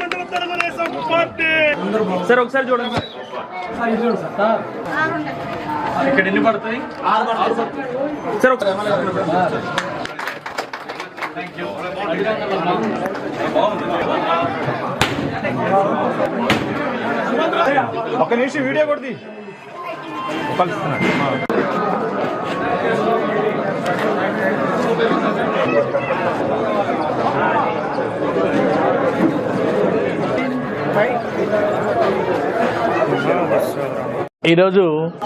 మండల Telugu Desam party. Sir ఒకసారి చూడండి. ఇక్కడ ఎన్ని పడతాయి? సార్. ఒక- ఒక నిమిషం వీడియో కొడుతుంది ఈరోజు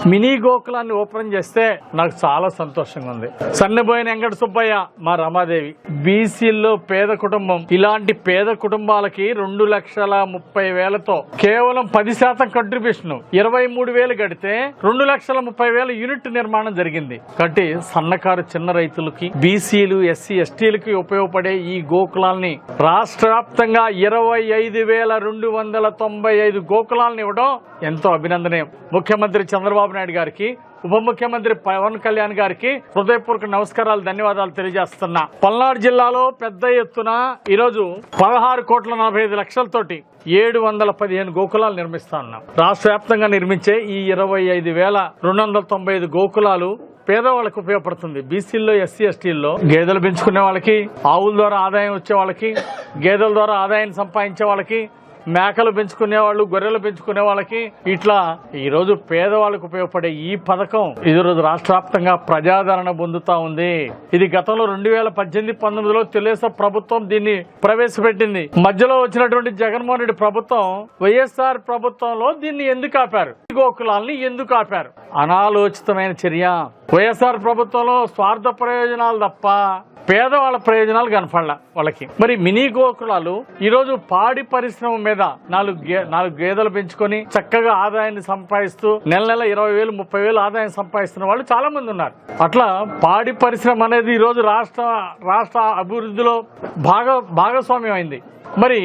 మినీ గోకులాన్ని ఓపెన్ చేస్తే నాకు చాలా సంతోషంగా ఉంది. సన్నబోయిన వెంకట సుబ్బయ్య మా రమాదేవి. బీసీల్లో పేద కుటుంబం. ఇలాంటి పేద కుటుంబాలకి రెండు లక్షల ముప్పై వేలతో కేవలం పది శాతం కంట్రిబ్యూషన్ ఇరవై మూడు వేలు కడితే రెండు లక్షల ముప్పై వేల యూనిట్ నిర్మాణం జరిగింది. కాబట్టి సన్నకారు చిన్న రైతులకి బీసీలు ఎస్సీ ఎస్టీలకి ఉపయోగపడే ఈ గోకులాల్ని రాష్ట్ర వ్యాప్తంగా ఇరవై ఐదు వేల రెండు వందల తొంభై ఐదు గోకులాలను ఇవ్వడం ఎంతో అభినందనీయం. ముఖ్యమంత్రి చంద్రబాబు నాయుడు గారికి ఉప ముఖ్యమంత్రి పవన్ కళ్యాణ్ గారికి హృదయపూర్వక నమస్కారాలు ధన్యవాదాలు తెలియజేస్తున్నా. పల్నాడు జిల్లాలో పెద్ద ఎత్తున ఈరోజు పదహారు కోట్ల నలభై ఐదు లక్షలతోటి ఏడు వందల పదిహేను గోకులాలు నిర్మిస్తా ఉన్నాం. రాష్ట్ర వ్యాప్తంగా నిర్మించే ఈ ఇరవై ఐదు వేల రెండు వందల తొంభై ఐదు గోకులాలు పేదవాళ్ళకి ఉపయోగపడుతుంది. బీసీల్లో ఎస్సీ ఎస్టీల్లో గేదెలు పెంచుకునే వాళ్ళకి ఆవుల ద్వారా ఆదాయం వచ్చే వాళ్ళకి గేదెల ద్వారా ఆదాయం సంపాదించే వాళ్ళకి మేకలు పెంచుకునే వాళ్ళు గొర్రెలు పెంచుకునే వాళ్ళకి ఇట్లా ఈ రోజు పేదవాళ్ళకు ఉపయోగపడే ఈ పథకం ఇది రోజు రాష్ట్ర వ్యాప్తంగా ప్రజాదరణ పొందుతా ఉంది. ఇది గతంలో రెండు వేల పద్దెనిమిది పంతొమ్మిదిలో తెలుగుదేశం ప్రభుత్వం దీన్ని ప్రవేశపెట్టింది. మధ్యలో వచ్చినటువంటి జగన్మోహన్ రెడ్డి ప్రభుత్వం వైఎస్ఆర్ ప్రభుత్వంలో దీన్ని ఎందుకు ఆపారు? గోకులాల్ని ఎందుకు ఆపారు? అనాలోచితమైన చర్య. వైఎస్ఆర్ ప్రభుత్వంలో స్వార్థ ప్రయోజనాలు తప్ప పేదవాళ్ళ ప్రయోజనాలు కనపడలా వాళ్ళకి. మరి మినీ గోకులాలు ఈరోజు పాడి పరిశ్రమ మీద నాలుగు నాలుగు గేదెలు పెంచుకొని చక్కగా ఆదాయాన్ని సంపాదిస్తూ నెల నెల ఇరవై వేలు ముప్పై వేలు ఆదాయం సంపాదిస్తున్న వాళ్ళు చాలా మంది ఉన్నారు. అట్లా పాడి పరిశ్రమ అనేది ఈరోజు రాష్ట్ర రాష్ట్ర అభివృద్ధిలో భాగ భాగస్వామ్యం అయింది. మరి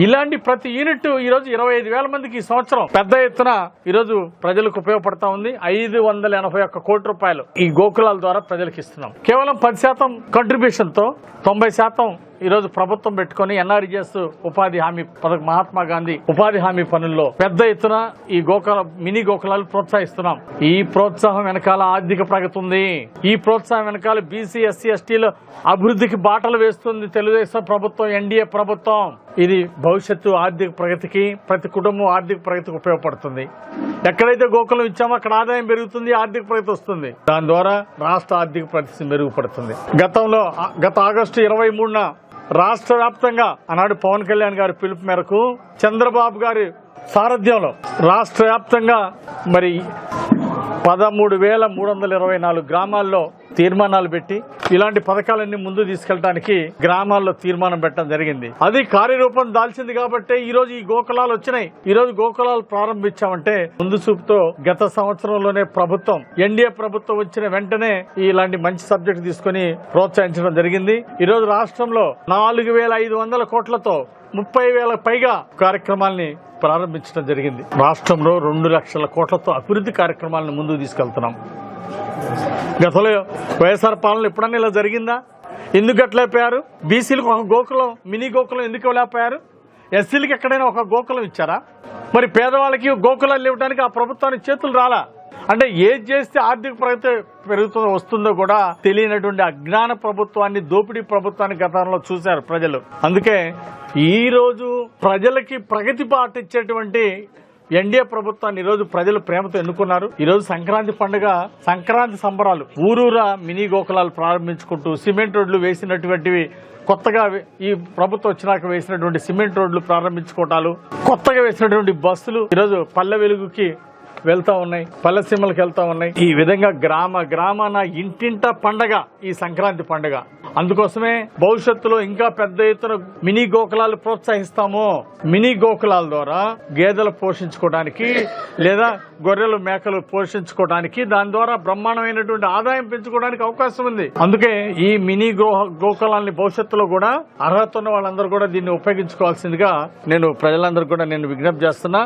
ఇలాంటి ప్రతి యూనిట్ ఈరోజు ఇరవై ఐదు వేల మందికి ఈ సంవత్సరం. పెద్ద ఎత్తున ఈరోజు ప్రజలకు ఉపయోగపడతా ఉంది. ఐదు వందల ఎనభై ఒక్క కోటి రూపాయలు ఈ గోకులాల ద్వారా ప్రజలకు ఇస్తున్నాం. కేవలం పది శాతం కంట్రిబ్యూషన్తో తొంభై శాతం ఈరోజు ప్రభుత్వం పెట్టుకుని ఎన్ఆర్జిఎస్ ఉపాధి హామీ పథకం మహాత్మా గాంధీ ఉపాధి హామీ పనుల్లో పెద్ద ఎత్తున ఈ గోకుల మినీ గోకులాలు ప్రోత్సహిస్తున్నాం. ఈ ప్రోత్సాహం వెనకాల ఆర్థిక ప్రగతి ఉంది. ఈ ప్రోత్సాహం వెనకాల బీసీ ఎస్సీ ఎస్టీలు అభివృద్ధికి బాటలు వేస్తుంది తెలుగుదేశం ప్రభుత్వం ఎన్డీఏ ప్రభుత్వం. ఇది భవిష్యత్తు ఆర్థిక ప్రగతికి ప్రతి కుటుంబం ఆర్థిక ప్రగతికి ఉపయోగపడుతుంది. ఎక్కడైతే గోకులం ఇచ్చామో అక్కడ ఆదాయం పెరుగుతుంది ఆర్థిక ప్రగతి వస్తుంది. దాని ద్వారా రాష్ట్ర ఆర్థిక ప్రగతి మెరుగుపడుతుంది. గతంలో గత ఆగస్టు ఇరవై మూడున రాష్ట్ర వ్యాప్తంగా ఆనాడు పవన్ కళ్యాణ్ గారి పిలుపు మేరకు చంద్రబాబు గారి సారథ్యంలో రాష్ట్ర వ్యాప్తంగా మరి పదమూడు వేల మూడు వందల ఇరవై నాలుగు గ్రామాల్లో తీర్మానాలు పెట్టి ఇలాంటి పథకాలన్నీ ముందు తీసుకెళ్ళడానికి గ్రామాల్లో తీర్మానం పెట్టడం జరిగింది. అది కార్యరూపం దాల్చింది కాబట్టి ఈ రోజు ఈ గోకులాలు వచ్చినాయి. ఈ రోజు గోకులాలు ప్రారంభించామంటే ముందు చూపుతో గత సంవత్సరంలోనే ప్రభుత్వం ఎన్డీఏ ప్రభుత్వం వచ్చిన వెంటనే ఇలాంటి మంచి సబ్జెక్ట్ తీసుకుని ప్రోత్సహించడం జరిగింది. ఈ రోజు రాష్ట్రంలో నాలుగు వేల ఐదు వందల కోట్లతో ముప్పై వేల పైగా కార్యక్రమాల్ని ప్రారంభించడం జరిగింది. రాష్ట్రంలో రెండు లక్షల కోట్లతో అభివృద్ధి కార్యక్రమాలను ముందుకు తీసుకెళ్తున్నాం. గతంలో వైఎస్ఆర్ పాలన ఎప్పుడన్నా ఇలా జరిగిందా? ఎందుకు అట్లయిపోయారు బీసీలకు ఒక గోకులం మినీ గోకులం ఎందుకు ఇవ్వలేకపోయారు ఎస్సీలకు ఎక్కడైనా ఒక గోకులం ఇచ్చారా? మరి పేదవాళ్ళకి గోకులాలు ఇవ్వడానికి ఆ ప్రభుత్వానికి చేతులు రాలా? అంటే ఏది చేస్తే ఆర్థిక ప్రగతి పెరుగుతుందో వస్తుందో కూడా తెలియనటువంటి అజ్ఞాన ప్రభుత్వాన్ని దోపిడీ ప్రభుత్వాన్ని గతంలో చూశారు ప్రజలు. అందుకే ఈరోజు ప్రజలకి ప్రగతి పాటించేటువంటి ఎన్డీఏ ప్రభుత్వాన్ని ఈరోజు ప్రజలు ప్రేమతో ఎన్నుకున్నారు. ఈరోజు సంక్రాంతి పండుగ సంక్రాంతి సంబరాలు ఊరూరా మినీ గోకులాలు ప్రారంభించుకుంటూ సిమెంట్ రోడ్లు వేసినటువంటివి కొత్తగా ఈ ప్రభుత్వం వచ్చినాక వేసినటువంటి సిమెంట్ రోడ్లు ప్రారంభించుకోవటాలు కొత్తగా వేసినటువంటి బస్సులు ఈరోజు పల్లె వెలుగుకి వెళ్తా ఉన్నాయి పల్లెసీమలకు వెళ్తా ఉన్నాయి. ఈ విధంగా గ్రామ గ్రామాన ఇంటింట పండగ ఈ సంక్రాంతి పండగ. అందుకోసమే భవిష్యత్తులో ఇంకా పెద్ద ఎత్తున మినీ గోకులాలు ప్రోత్సహిస్తాము. మినీ గోకులాల ద్వారా గేదెలు పోషించుకోవడానికి లేదా గొర్రెలు మేకలు పోషించుకోవడానికి దాని ద్వారా బ్రహ్మాండమైనటువంటి ఆదాయం పెంచుకోవడానికి అవకాశం ఉంది. అందుకే ఈ మినీ గోహ గోకులాన్ని భవిష్యత్తులో కూడా అర్హత ఉన్న వాళ్ళందరూ కూడా దీన్ని ఉపయోగించుకోవాల్సిందిగా నేను ప్రజలందరూ కూడా నేను విజ్ఞప్తి చేస్తున్నా.